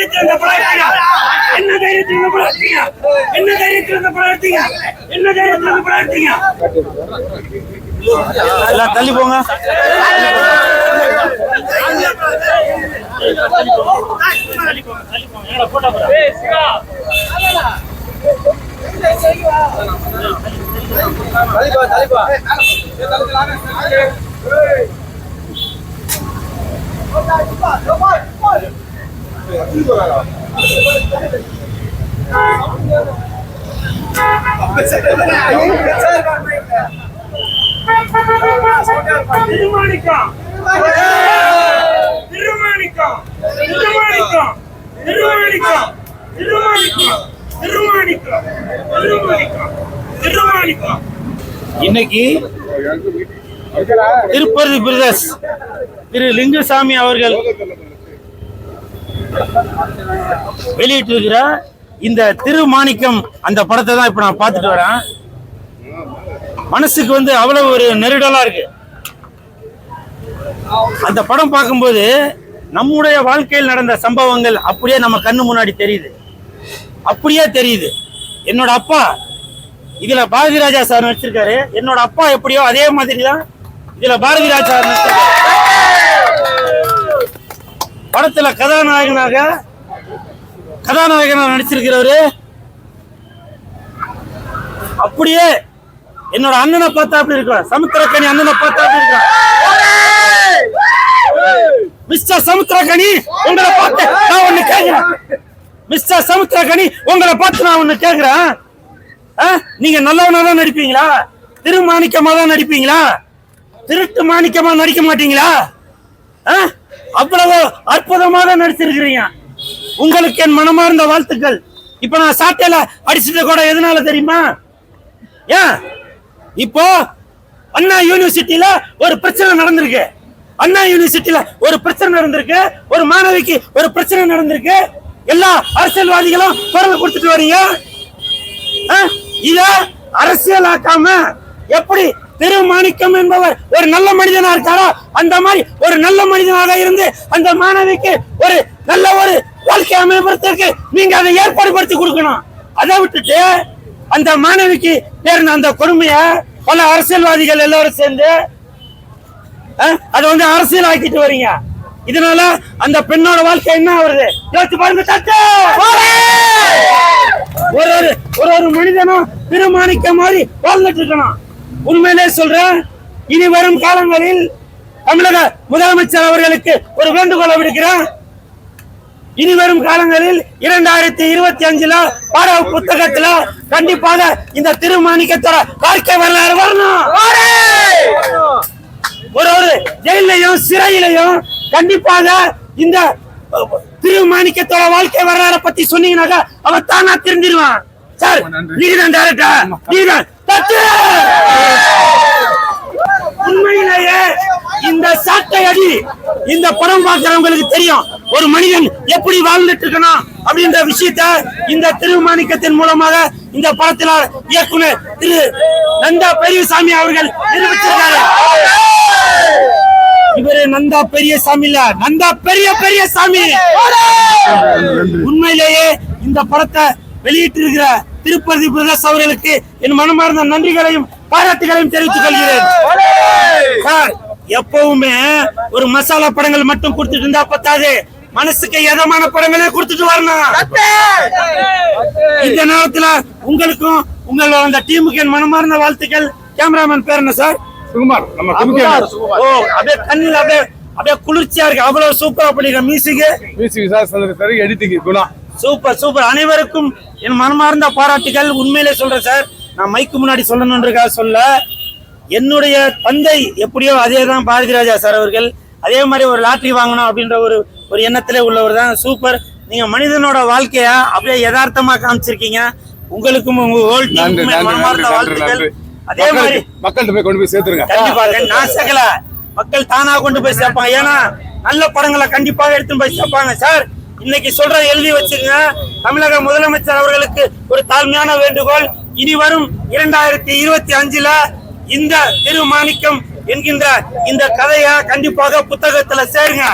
தைரியத்தில் இந்த படம் என்ன தைரியத்தில் இந்த படம் எடுத்தீங்க என்ன தைரியத்தில் இந்த படம் எடுத்தீங்க என்ன தைரியத்தில் இந்த படம் எடுத்தீங்க எல்லாம் தள்ளி போங்க. திருமாணிக்கம் திருமாணிக்கம் திருமாணிக்கம் திருமாணிக்கம் திருமாணிக்கம் திருமாணிக்கம் திருமாணிக்கம் இன்னைக்கு திருப்பதி பிரதர்ஸ் திரு லிங்குசாமி அவர்கள் வெளியிட்டிருக்கிற இந்த திருமாணிக்கம் அந்த படத்தை தான் இப்ப நான் பார்த்துட்டு வரேன். மனசுக்கு வந்து அவ்வளவு ஒரு நெருடலா இருக்கு. அந்த படம் பார்க்கும்போது நம்முடைய வாழ்க்கையில் நடந்த சம்பவங்கள் அப்படியே நம்ம கண்ணு முன்னாடி தெரியுது. அப்படியே தெரியுது. என்னோட அப்பா இதுல பாரதி ராஜா சார் நடிச்சிருக்காரு. என்னோட அப்பா எப்படியோ அதே மாதிரி தான் இதுல பாரதி ராஜா சார் நடிச்சிருக்காரு. படத்தில் கதாநாயகனாக கதாநாயகனாக நடிச்சிருக்கிறவரு. அப்படியே என்னோட அண்ணனை பார்த்தா அப்படி இருக்கலாம். சமுத்திரக்கணி அண்ணனை பார்த்தா அப்படி இருக்கலாம். மிஸ்டர் சமுத்திரக்கனி உங்களை பார்த்து நான் ஒண்ணு கேக்குறேன். மிஸ்டர் சமுத்திரக்கனி உங்களை பார்த்து நான் ஒண்ணு கேக்குறேன். ஆ? நீங்க நல்லவனா தான் நடிப்பீங்களா? திருமாணிக்கமா தான் நடிப்பீங்களா? திருட்டு மாணிக்கமா நடிக்க மாட்டீங்களா? ஆ? அவ்வளவு அற்புதமாக நடிச்சிருக்கிறீங்க. உங்களுக்கு என் மனமார்ந்த வாழ்த்துக்கள். இப்ப நான் சாட்டையில அடிச்சது கூட எதனால தெரியுமா? ஏன்? இப்போ அண்ணா யூனிவர்சிட்டியில ஒரு பிரச்சனை நடந்திருக்கு. அண்ணா யூனிவர்சிட்டியில ஒரு பிரச்சனை நடந்திருக்கு. ஒரு மாணவிக்கு ஒரு பிரச்சனை நடந்திருக்கு. எல்லா அரசியல்வாதிகளும் குரல் கொடுத்துட்டு வரீங்க. ஆ? இத அரசியலாக்காம எப்படி திருமாணிக்கம் என்பவர் ஒரு நல்ல மனிதனா இருக்காரோ? அந்த மாதிரி ஒரு நல்ல மனிதனாக இருந்து அந்த மாணவிக்கு ஒரு நல்ல ஒரு வாழ்க்கை அமைப்பதற்கு நீங்க அதை ஏற்பாடு படுத்தி கொடுக்கணும். அதை விட்டுட்டு அந்த மாணவிக்கு நேர்ந்த அந்த கொடுமைய பல அரசியல்வாதிகள் எல்லாரும் சேர்ந்து அதை வந்து அரசியல் ஆக்கிட்டு வரீங்க. இதனால அந்த பெண்ணோட வாழ்க்கை என்ன வருது யோசிச்சு பாருங்க தட்டு ஒரு ஒரு ஒரு ஒரு மனிதனும் திருமாணிக்க மாதிரி வாழ்ந்துட்டு இருக்கணும். உண்மையிலே சொல்றேன் இனி வரும் காலங்களில் தமிழக முதலமைச்சர் அவர்களுக்கு ஒரு வேண்டுகோளை விடுக்கிறேன் இனி வரும் காலங்களில் இரண்டாயிரத்தி இருபத்தி அஞ்சுல பாட புத்தகத்துல கண்டிப்பாக இந்த திருமாணிக்கத்தோட வாழ்க்கை வரலாறு வரணும். ஒரு ஒரு ஜெயிலையும் சிறையிலையும் கண்டிப்பாக இந்த திருமாணிக்கத்தோட வாழ்க்கை வரலாற பத்தி சொன்னீங்கன்னாக்கா அவன் தானா திரும்பிடுவான் சார் நீதான் டேரக்டர் நீதான் தட்டு! உண்மையிலேயே இந்த சாட்டை அடி இந்த படம் பார்க்கிறவங்களுக்கு தெரியும். ஒரு மனிதன் எப்படி வாழ்ந்துட்டு இருக்கணும் அப்படின்ற விஷயத்த இந்த திருமாணிக்கத்தின் மூலமாக இந்த படத்தில இயக்குனர் திரு நந்தா பெரியசாமி அவர்கள் நிரூபிச்சிருக்காரு இவரு நந்தா பெரிய சாமி இல்ல நந்தா பெரிய பெரிய சாமி உண்மையிலேயே இந்த படத்தை வெளியிட்டிருக்கிற திருப்பதி பிரதேஷ் அவர்களுக்கு என் மனமார்ந்த நன்றிகளையும் பாராட்டுகளையும் தெரிவித்துக் கொள்கிறேன். எப்பவுமே ஒரு மசாலா படங்கள் மட்டும் கொடுத்துட்டு இருந்தா பத்தாது. மனசுக்கு எதமான படங்களே கொடுத்துட்டு வரணும். இந்த நேரத்துல உங்களுக்கும் உங்களோட அந்த டீமுக்கு என் மனமார்ந்த வாழ்த்துக்கள். கேமராமேன் பேர் என்ன சார்? சுகுமார் ஓ அப்படியே கண்ணில் அப்படியே அப்படியே குளிர்ச்சியா இருக்கு. அவ்வளவு சூப்பரா பண்ணிருக்க மியூசிக் மியூசிக் சார் எடிட்டிங் குணம் சூப்பர் சூப்பர் அனைவருக்கும் என் மனமார்ந்த பாராட்டுகள் உண்மையிலே சொல்றேன் சார். நான் மைக்கு முன்னாடி சொல்லணுன்றதுக்காக சொல்ல. என்னுடைய தந்தை எப்படியோ அதே தான் பாரதி ராஜா சார் அவர்கள். அதே மாதிரி ஒரு லாட்டரி வாங்கணும் அப்படின்ற ஒரு ஒரு எண்ணத்திலே உள்ளவர் தான். சூப்பர். நீங்க மனிதனோட வாழ்க்கைய அப்படியே யதார்த்தமா காமிச்சிருக்கீங்க. உங்களுக்கும் உங்க ஹோல் மனமார்ந்த வாழ்த்துக்கள். அதே மாதிரி மக்கள்கிட்ட போய் கொண்டு போய் சேர்த்துருங்க. கண்டிப்பா நான் சேர்க்கல. மக்கள் தானா கொண்டு போய் சேர்ப்பாங்க. ஏன்னா நல்ல படங்களை கண்டிப்பாக எடுத்து போய் சேர்ப்பாங்க. சார் இன்னைக்கு சொல்ற எழுதி வச்சுங்க தமிழக முதலமைச்சர் அவர்களுக்கு ஒரு தாழ்மையான வேண்டுகோள். இனி வரும் இரண்டாயிரத்தி இருபத்தி அஞ்சுல இந்த திருமாணிக்கம் என்கின்ற இந்த கதையை கண்டிப்பாக புத்தகத்துல சேருங்க.